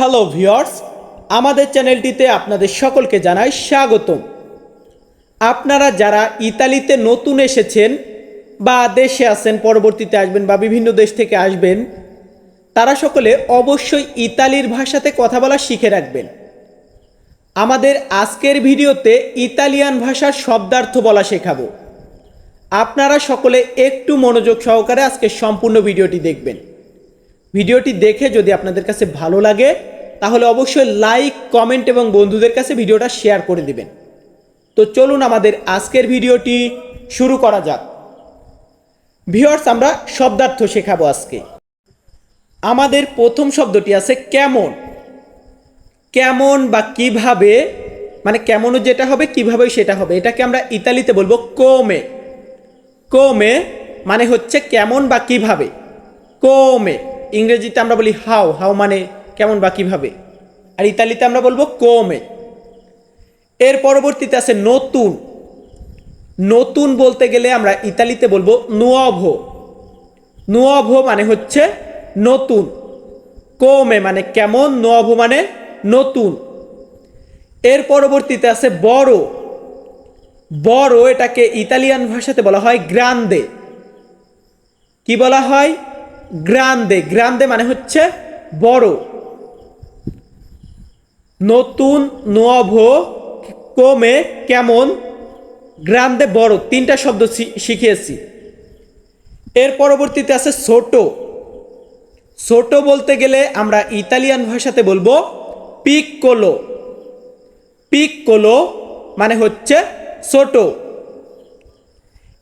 Hello viewers আমাদের চ্যানেলটিতে আপনাদের সকলকে জানাই স্বাগতম। আপনারা যারা ইতালিতে নতুন এসেছেন বা দেশে আছেন, পরবর্তীতে আসবেন বা বিভিন্ন দেশ থেকে আসবেন, তারা সকলে অবশ্যই ইতালির ভাষাতে কথা বলা শিখে রাখবেন। আমাদের আজকের ভিডিওতে ইতালিয়ান ভাষার শব্দার্থ বলা শেখাবো। আপনারা সকলে একটু মনোযোগ সহকারে আজকে সম্পূর্ণ ভিডিওটি দেখবেন। ভিডিওটি দেখে যদি আপনাদের কাছে ভালো লাগে, তাহলে অবশ্যই লাইক, কমেন্ট এবং বন্ধুদের কাছে ভিডিওটা শেয়ার করে দিবেন। তো চলুন আমাদের আজকের ভিডিওটি শুরু করা যাক। ভিওর্স আমরা শব্দার্থ শেখাবো আজকে। আমাদের প্রথম শব্দটি আছে কেমন। কেমন বা কীভাবে মানে কেমনও যেটা হবে, কীভাবে সেটা হবে। এটাকে আমরা ইতালিতে বলব কোমে কোমে মানে হচ্ছে কেমন বা কীভাবে। কোমে ইংরেজিতে আমরা বলি হাও হাও মানে কেমন বা কীভাবে? আর ইতালিতে আমরা বলব কোমে এর পরবর্তীতে আছে নতুন। নতুন বলতে গেলে আমরা ইতালিতে বলব নুয়াভো নুয়াভো মানে হচ্ছে নতুন। কোমে মানে কেমন নুয়াভো মানে নতুন। এর পরবর্তীতে আছে বড়। বড় এটাকে ইতালিয়ান ভাষাতে বলা হয় গ্রান্দে কি বলা হয়? গ্রান্দে গ্রান্দে মানে হচ্ছে বড়। নতুন নভ কমে, কেমন, গ্রান্দে বড়, তিনটা শব্দ শিখিয়েছি। এর পরবর্তীতে আছে ছোট। ছোট বলতে গেলে আমরা ইতালিয়ান ভাষাতে বলব পিক কোলো পিক কোলো মানে হচ্ছে ছোট।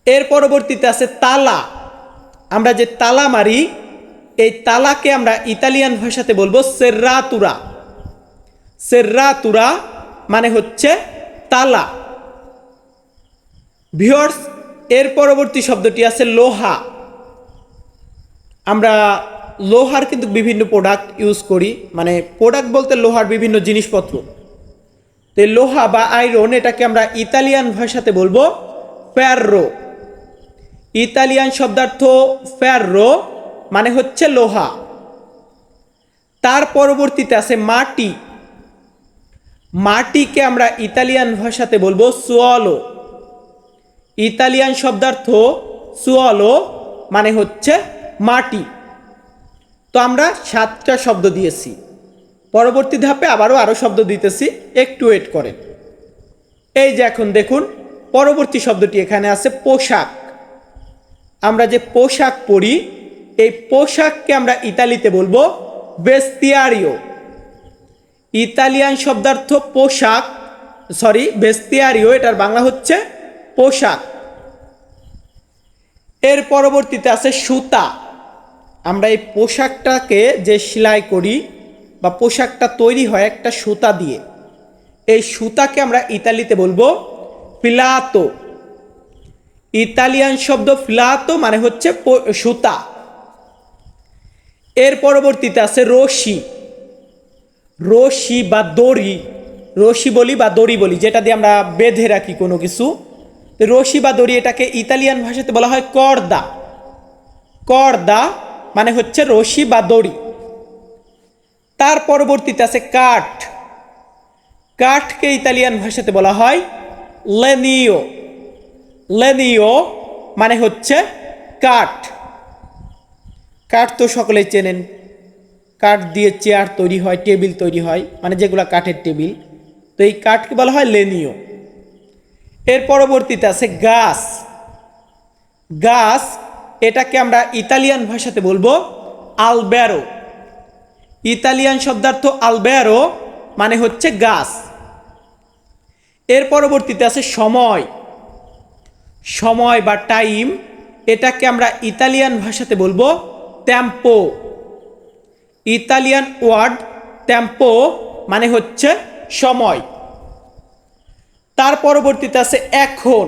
এর পরবর্তীতে আছে তালা। আমরা যে তালা মারি, এই তালাকে আমরা ইতালিয়ান ভাষাতে বলব সের্রাতুরা সের্রাতুরা মানে হচ্ছে তালা। ভিওর্স এর পরবর্তী শব্দটি আছে লোহা। আমরা লোহার কিন্তু বিভিন্ন প্রোডাক্ট ইউজ করি মানে প্রোডাক্ট বলতে লোহার বিভিন্ন জিনিসপত্র। তো লোহা বা আয়রন এটাকে আমরা ইতালিয়ান ভাষাতে বলব ফ্যাররো ইতালিয়ান শব্দার্থ ফ্যাররো মানে হচ্ছে লোহা। তার পরবর্তীতে আছে মাটি। মাটিকে আমরা ইতালিয়ান ভাষাতে বলব সুয়ালো ইতালিয়ান শব্দার্থ সুয়ালো মানে হচ্ছে মাটি। তো আমরা সাতটা শব্দ দিয়েছি। পরবর্তী ধাপে আবারও আরও শব্দ দিতেছি, একটু ওয়েট করেন। এই যে এখন দেখুন, পরবর্তী শব্দটি এখানে আছে পোশাক। আমরা যে পোশাক পরি, এই পোশাককে আমরা ইতালিতে বলব বেস্তিয়ারিও ইতালিয়ান শব্দার্থ পোশাক সরি বেস্তিয়ারিও এটার বাংলা হচ্ছে পোশাক। এর পরবর্তীতে আছে সুতা। আমরা এই পোশাকটাকে যে সেলাই করি বা পোশাকটা তৈরি হয় একটা সুতা দিয়ে, এই সুতাকে আমরা ইতালিতে বলব ফিলাতো ইতালিয়ান শব্দ ফিলাতো মানে হচ্ছে সুতা। এর পরবর্তীতে আছে রশি। রশি বা দড়ি। রশি বলি বা দড়ি বলি, যেটা দিয়ে আমরা বেঁধে রাখি কোনো কিছু। রশি বা দড়ি এটাকে ইতালিয়ান ভাষাতে বলা হয় করদা। করদা মানে হচ্ছে রশি বা দড়ি। তার পরবর্তীতে আছে কাঠ। কাঠকে ইতালিয়ান ভাষাতে বলা হয় লেনিও। লেনিও মানে হচ্ছে কাঠ। কাঠ তো সকলেই চেনেন। কাঠ দিয়ে চেয়ার তৈরি হয়, টেবিল তৈরি হয় মানে যেগুলো কাঠের টেবিল। তো এই কাঠকে বলা হয় লেনিও। এর পরবর্তীতে আছে গাছ। গাছ, এটাকে আমরা ইতালিয়ান ভাষাতে বলব আলব্যারো ইতালিয়ান শব্দার্থ আলব্যারো মানে হচ্ছে গাছ। এর পরবর্তীতে আছে সময়। সময় বা টাইম এটাকে আমরা ইতালিয়ান ভাষাতে বলব ট্যাম্পো ইতালিয়ান ওয়ার্ড ট্যাম্পো মানে হচ্ছে সময়। তার পরবর্তীতে আছে এখন।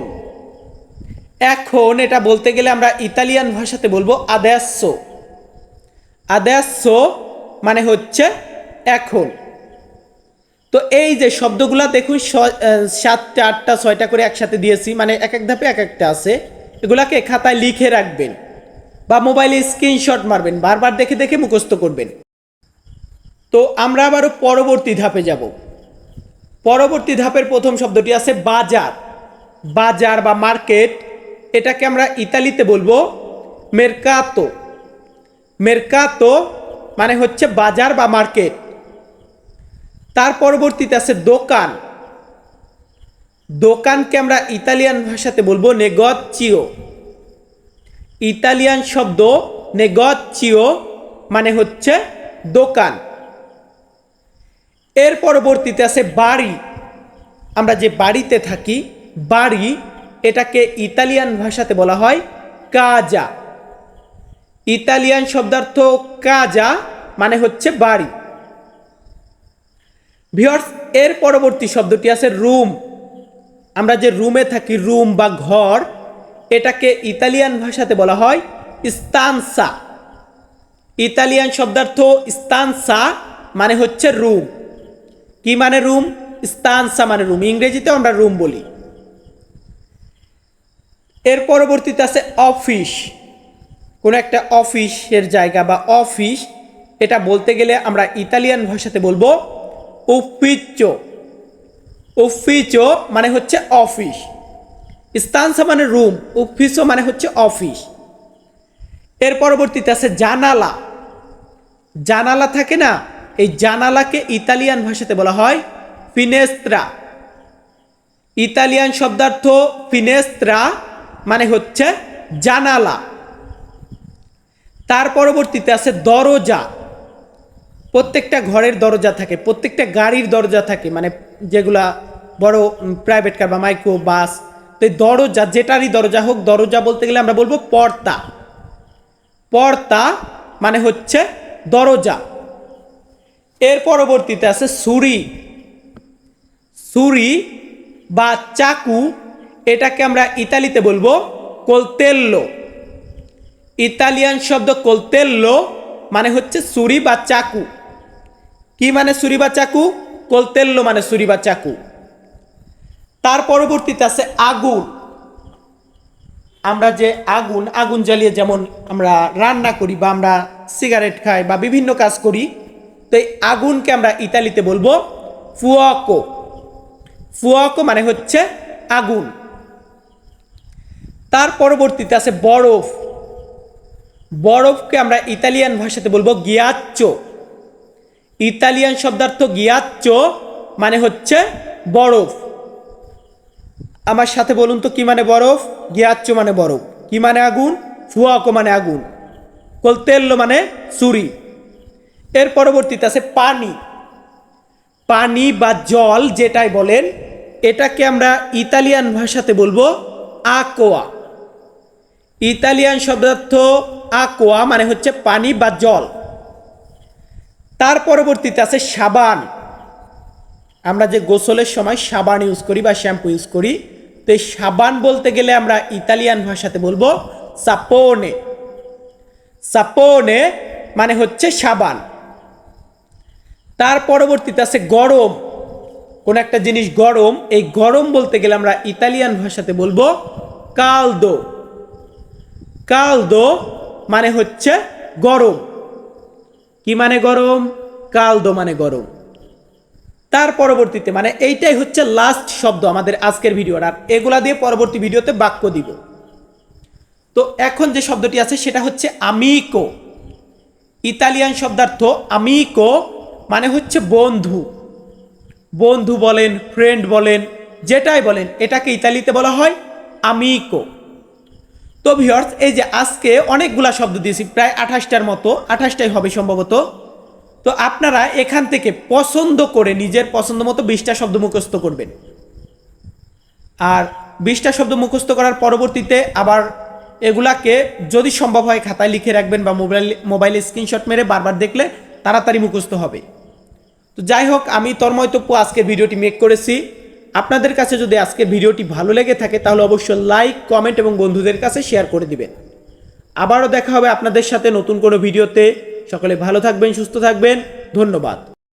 এখন এটা বলতে গেলে আমরা ইতালিয়ান ভাষাতে বলব আদেয়াসো আদেয়াসো মানে হচ্ছে এখন। তো এই যে শব্দগুলা দেখুন সাতটা, আটটা, ছয়টা করে একসাথে দিয়েছি মানে এক এক ধাপে এক একটা আছে। এগুলাকে খাতায় লিখে রাখবেন বা মোবাইলে স্ক্রিনশট মারবেন, বারবার দেখে দেখে মুখস্থ করবেন। তো আমরা আবারও পরবর্তী ধাপে যাব। পরবর্তী ধাপের প্রথম শব্দটি আছে বাজার। বাজার বা মার্কেট, এটাকে আমরা ইতালিতে বলব মেরকাতো। মেরকাতো মানে হচ্ছে বাজার বা মার্কেট। তার পরবর্তীতে আছে দোকান। দোকানকে আমরা ইতালিয়ান ভাষাতে বলব নেগচিও। ইতালিয়ান শব্দ নেগচিও মানে হচ্ছে দোকান। এর পরবর্তীতে আছে বাড়ি। আমরা যে বাড়িতে থাকি, বাড়ি এটাকে ইতালিয়ান ভাষাতে বলা হয় কাজা। ইতালিয়ান শব্দার্থ কাজা মানে হচ্ছে বাড়ি। ভিওর্স এর পরবর্তী শব্দটি আছে রুম। আমরা যে রুমে থাকি, রুম বা ঘর, এটাকে ইতালিয়ান ভাষাতে বলা হয় স্তানসা ইতালিয়ান শব্দার্থ স্তানসা মানে হচ্ছে রুম। কি মানে রুম? স্তানসা মানে রুম। ইংরেজিতে আমরা রুম বলি। এর পরবর্তীতে আছে অফিস। কোনো একটা অফিসের জায়গা বা অফিস, এটা বলতে গেলে আমরা ইতালিয়ান ভাষাতে বলব উফিচো উফিচো মানে হচ্ছে অফিস। স্তানসা মানে রুম উফিসো মানে হচ্ছে অফিস। এর পরবর্তীতে আছে জানালা। জানালা থাকে না? এই জানালাকে ইতালিয়ান ভাষাতে বলা হয় ফিনেস্ত্রা ইতালিয়ান শব্দার্থ ফিনেস্ত্রা মানে হচ্ছে জানালা। তার পরবর্তীতে আছে দরজা। প্রত্যেকটা ঘরের দরজা থাকে, প্রত্যেকটা গাড়ির দরজা থাকে মানে যেগুলা বড় প্রাইভেট কার বা মাইক্রো বাস তো এই দরজা, যেটারই দরজা হোক, দরজা বলতে গেলে আমরা বলব পর্দা। পর্দা মানে হচ্ছে দরজা। এর পরবর্তীতে আছে সুরি সুরি বা চাকু, এটাকে আমরা ইতালিতে বলব কোলতেল্লো। ইতালিয়ান শব্দ কোলতেল্লো মানে হচ্ছে সুরি বা চাকু। কি মানে ছুরি বা চাকু কোলতেল্লো মানে ছুরি বা চাকু তার পরবর্তীতে আছে আগুন। আমরা যে আগুন আগুন জ্বালিয়ে যেমন আমরা রান্না করি বা আমরা সিগারেট খাই বা বিভিন্ন কাজ করি, তো এই আগুনকে আমরা ইতালিতে বলব ফুয়াকো। ফুয়াকো মানে হচ্ছে আগুন। তার পরবর্তীতে আছে বরফ। বরফকে আমরা ইতালিয়ান ভাষাতে বলব গিয়াচ্চো। ইতালিয়ান শব্দার্থ গিয়াচ্চো মানে হচ্ছে বরফ। আমার সাথে বলুন তো, কি মানে বরফ? গিয়াচ্চো মানে বরফ। কি মানে আগুন? ফুয়াকো মানে আগুন। কলতেল্লো মানে চুরি এর পরবর্তীতে আছে পানি পানি বা জল যেটাই বলেন, এটাকে আমরা ইতালিয়ান ভাষাতে বলব আকোয়া ইতালিয়ান শব্দার্থ আকোয়া মানে হচ্ছে পানি বা জল। তার পরবর্তীতে আছে সাবান। আমরা যে গোসলের সময় সাবান ইউজ করি বা শ্যাম্পু ইউজ করি, তো সাবান বলতে গেলে আমরা ইতালিয়ান ভাষাতে বলব সাপোনে সাপোনে মানে হচ্ছে সাবান। তার পরবর্তীতে আছে গরম। কোন একটা জিনিস গরম, এই গরম বলতে গেলে আমরা ইতালিয়ান ভাষাতে বলব কালদো। কালদো মানে হচ্ছে গরম। কি মানে গরম? কালদো মানে গরম। তার পরবর্তীতে মানে এইটাই হচ্ছে লাস্ট শব্দ আমাদের আজকের ভিডিওর, আর এগুলা দিয়ে পরবর্তী ভিডিওতে বাক্য দিব। তো এখন যে শব্দটি আছে, সেটা হচ্ছে আমিকো ইতালিয়ান শব্দার্থ আমিকো মানে হচ্ছে বন্ধু। বন্ধু বলেন ফ্রেন্ড বলেন, যেটাই বলেন, এটাকে ইতালিতে বলা হয় আমিকো তো ভিওর্স এই যে আজকে অনেকগুলা শব্দ দিয়েছি, প্রায় আঠাশটার মতো, আঠাশটাই হবে সম্ভবত। তো আপনারা এখান থেকে পছন্দ করে নিজের পছন্দ মতো বিশটা শব্দ মুখস্থ করবেন। আর বিশটা শব্দ মুখস্থ করার পরবর্তীতে আবার এগুলাকে যদি সম্ভব হয় খাতায় লিখে রাখবেন বা মোবাইল, মোবাইলে স্ক্রিনশট মেরে বারবার দেখলে তাড়াতাড়ি মুখস্থ হবে। তো যাই হোক, আমি তন্ময় তপ্পু আজকের ভিডিওটি মেক করেছি। আপনাদের কাছে যদি আজকের ভিডিওটি ভালো লেগে থাকে, তাহলে অবশ্যই লাইক, কমেন্ট এবং বন্ধুদের কাছে শেয়ার করে দিবেন। আবারও দেখা হবে আপনাদের সাথে নতুন কোনো ভিডিওতে। সকলে ভালো থাকবেন, সুস্থ থাকবেন। ধন্যবাদ।